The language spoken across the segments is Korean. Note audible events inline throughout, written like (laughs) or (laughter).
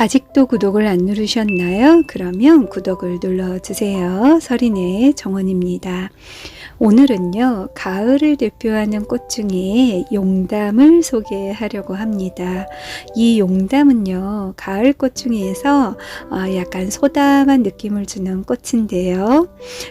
아직도 구독을 안 누르셨나요? 그러면 구독을 눌러주세요. 서린의 정원입니다. 오늘은요, 가을을 대표하는 꽃 중에 용담을 소개하려고 합니다. 이 용담은요, 가을 꽃 중에서 어, 약간 소담한 느낌을 주는 꽃인데요.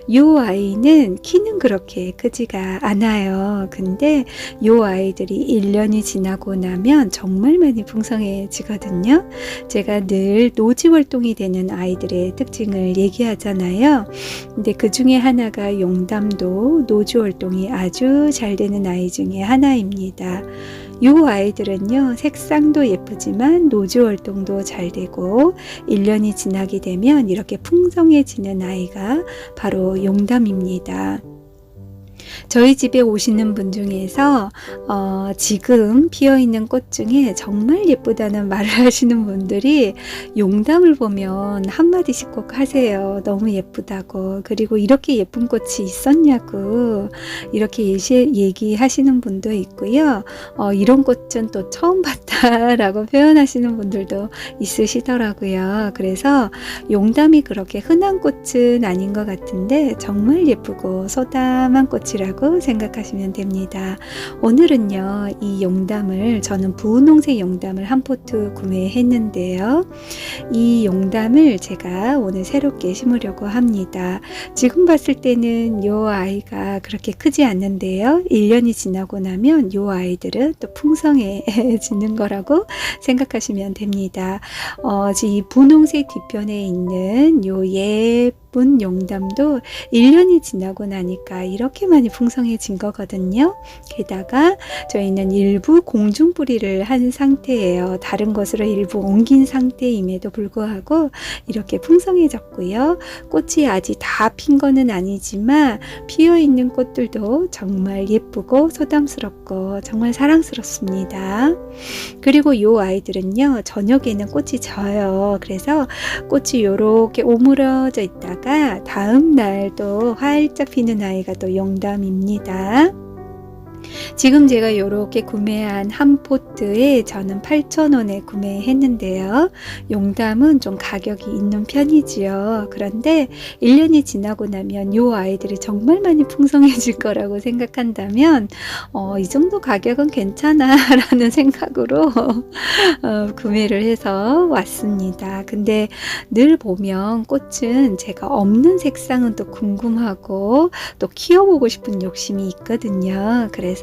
이 아이는 키는 그렇게 크지가 않아요. 근데 이 아이들이 1년이 지나고 나면 정말 많이 풍성해지거든요. 제가 늘 노지 활동이 되는 아이들의 특징을 얘기하잖아요. 근데 그 중에 하나가 용담도 노지 활동이 아주 잘 되는 아이 중에 하나입니다. 이 아이들은요, 색상도 예쁘지만 노지 활동도 잘 되고, 1년이 지나게 되면 이렇게 풍성해지는 아이가 바로 용담입니다. 저희 집에 오시는 분 중에서 어, 지금 피어 있는 꽃 중에 정말 예쁘다는 말을 (laughs) 하시는 분들이 용담을 보면 한마디씩 꼭 하세요. 너무 예쁘다고. 그리고 이렇게 예쁜 꽃이 있었냐고. 이렇게 예시, 얘기하시는 분도 있고요. 어, 이런 꽃은 또 처음 봤다라고 (laughs) 표현하시는 분들도 있으시더라고요. 그래서 용담이 그렇게 흔한 꽃은 아닌 것 같은데 정말 예쁘고 소담한 꽃이 라고 생각하시면 됩니다. 오늘은요, 이 용담을 저는 부은홍색 용담을 한 포트 구매했는데요. 이 용담을 제가 오늘 새롭게 심으려고 합니다. 지금 봤을 때는 이 아이가 그렇게 크지 않는데요. 1년이 지나고 나면 이 아이들은 또 풍성해지는 거라고 생각하시면 됩니다. 어, 이 분홍색 뒤편에 있는 요 예쁜 용담도 1년이 지나고 나니까 이렇게 많이 풍성해진 거거든요. 게다가 저희는 일부 공중 뿌리를 한 상태예요. 다른 것으로 일부 옮긴 상태임에도 불구하고 이렇게 풍성해졌고요. 꽃이 아직 다 핀 거는 아니지만 피어 있는 꽃들도 정말 예쁘고 소담스럽고 정말 사랑스럽습니다. 그리고 이 아이들은요, 저녁에는 꽃이 져요. 그래서 꽃이 이렇게 오므러져 있다 가 다음 날 또 활짝 피는 아이가 또 용담입니다. 지금 제가 이렇게 구매한 한 포트에 저는 8,000원에 구매했는데요. 용담은 좀 가격이 있는 편이지요. 그런데 1년이 지나고 나면 이 아이들이 정말 많이 풍성해질 거라고 생각한다면 어, 이 정도 가격은 괜찮아 라는 (laughs) 생각으로 어, 구매를 해서 왔습니다. 근데 늘 보면 꽃은 제가 없는 색상은 또 궁금하고 또 키워보고 싶은 욕심이 있거든요. 그래서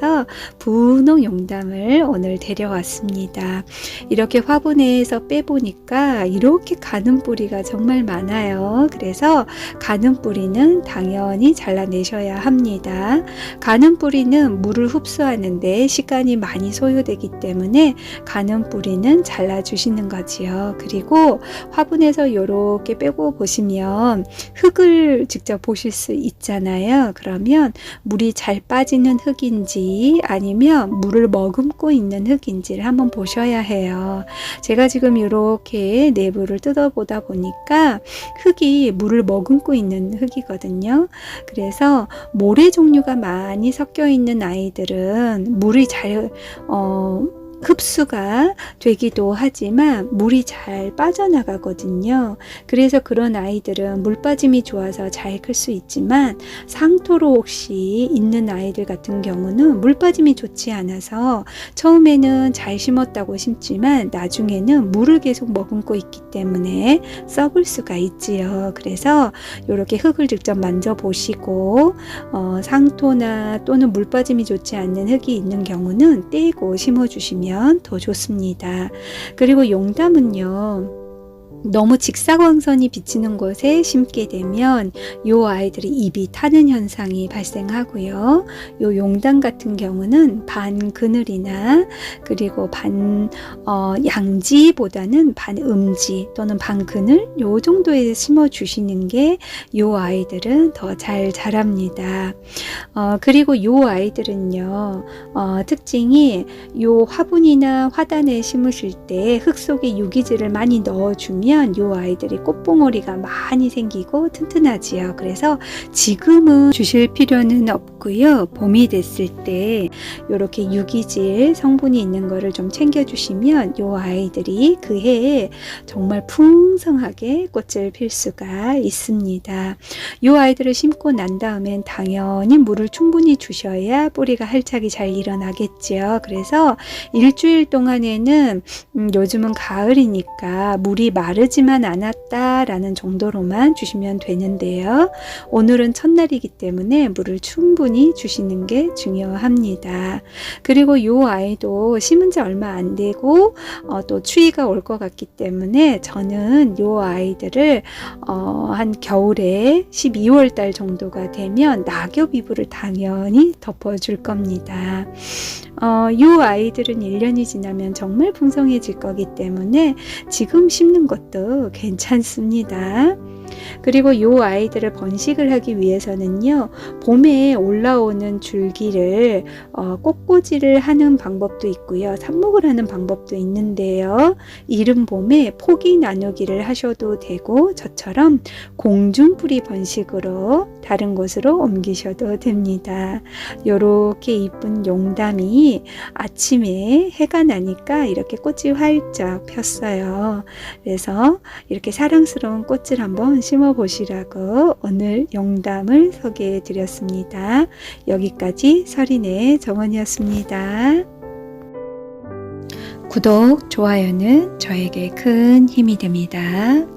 분홍 용담을 오늘 데려왔습니다. 이렇게 화분에서 빼보니까 이렇게 가는 뿌리가 정말 많아요. 그래서 가는 뿌리는 당연히 잘라내셔야 합니다. 가는 뿌리는 물을 흡수하는데 시간이 많이 소요되기 때문에 가는 뿌리는 잘라주시는 거지요. 그리고 화분에서 이렇게 빼고 보시면 흙을 직접 보실 수 있잖아요. 그러면 물이 잘 빠지는 흙인지 아니면 물을 머금고 있는 흙인지를 한번 보셔야 해요. 제가 지금 이렇게 내부를 뜯어보다 보니까 흙이 물을 머금고 있는 흙이거든요. 그래서 모래 종류가 많이 섞여 있는 아이들은 물이 잘, 어, 흡수가 되기도 하지만 물이 잘 빠져나가거든요. 그래서 그런 아이들은 물 빠짐이 좋아서 잘 클 수 있지만 상토로 혹시 있는 아이들 같은 경우는 물 빠짐이 좋지 않아서 처음에는 잘 심었다고 심지만 나중에는 물을 계속 머금고 있기 때문에 썩을 수가 있지요. 그래서 이렇게 흙을 직접 만져보시고 어, 상토나 또는 물 빠짐이 좋지 않는 흙이 있는 경우는 떼고 심어주시면 하시면 더 좋습니다. 그리고 용담은요. 너무 직사광선이 비치는 곳에 심게 되면 이 아이들이 입이 타는 현상이 발생하고요. 요 용담 같은 경우는 반 그늘이나 그리고 반 어, 양지보다는 반 음지 또는 반 그늘 요 정도에 심어 주시는 게이 아이들은 더 잘 자랍니다. 어, 그리고 이 아이들은요 어, 특징이 요 화분이나 화단에 심으실 때 흙 속에 유기질을 많이 넣어주면 주시면 요 아이들이 꽃봉오리가 많이 생기고 튼튼하지요. 그래서 지금은 주실 필요는 없고요. 봄이 됐을 때 이렇게 유기질 성분이 있는 거를 좀 챙겨주시면 요 아이들이 그 해에 정말 풍성하게 꽃을 필 수가 있습니다. 요 아이들을 심고 난 다음엔 당연히 물을 충분히 주셔야 뿌리가 활착이 잘 일어나겠죠. 그래서 일주일 동안에는 음, 요즘은 가을이니까 물이 마르지만 않았다라는 정도로만 주시면 되는데요. 오늘은 첫날이기 때문에 물을 충분히 주시는 게 중요합니다. 그리고 요 아이도 심은 지 얼마 안 되고 어, 또 추위가 올 것 같기 때문에 저는 요 아이들을 어, 한 겨울에 12월 달 정도가 되면 낙엽 이불을 당연히 덮어줄 겁니다. 어, 요 아이들은 1년이 지나면 정말 풍성해질 거기 때문에 지금 심는 것도 괜찮습니다. 그리고 요 아이들을 번식을 하기 위해서는요, 봄에 올라오는 줄기를 어, 꽃꽂이를 하는 방법도 있고요, 삽목을 하는 방법도 있는데요. 이른 봄에 포기 나누기를 하셔도 되고, 저처럼 공중뿌리 번식으로 다른 곳으로 옮기셔도 됩니다. 요렇게 이쁜 용담이 아침에 해가 나니까 이렇게 꽃이 활짝 폈어요. 그래서 이렇게 사랑스러운 꽃을 한번 심어 보시라고 오늘 용담을 소개해 드렸습니다. 여기까지 설인의 정원이었습니다. 구독, 좋아요는 저에게 큰 힘이 됩니다.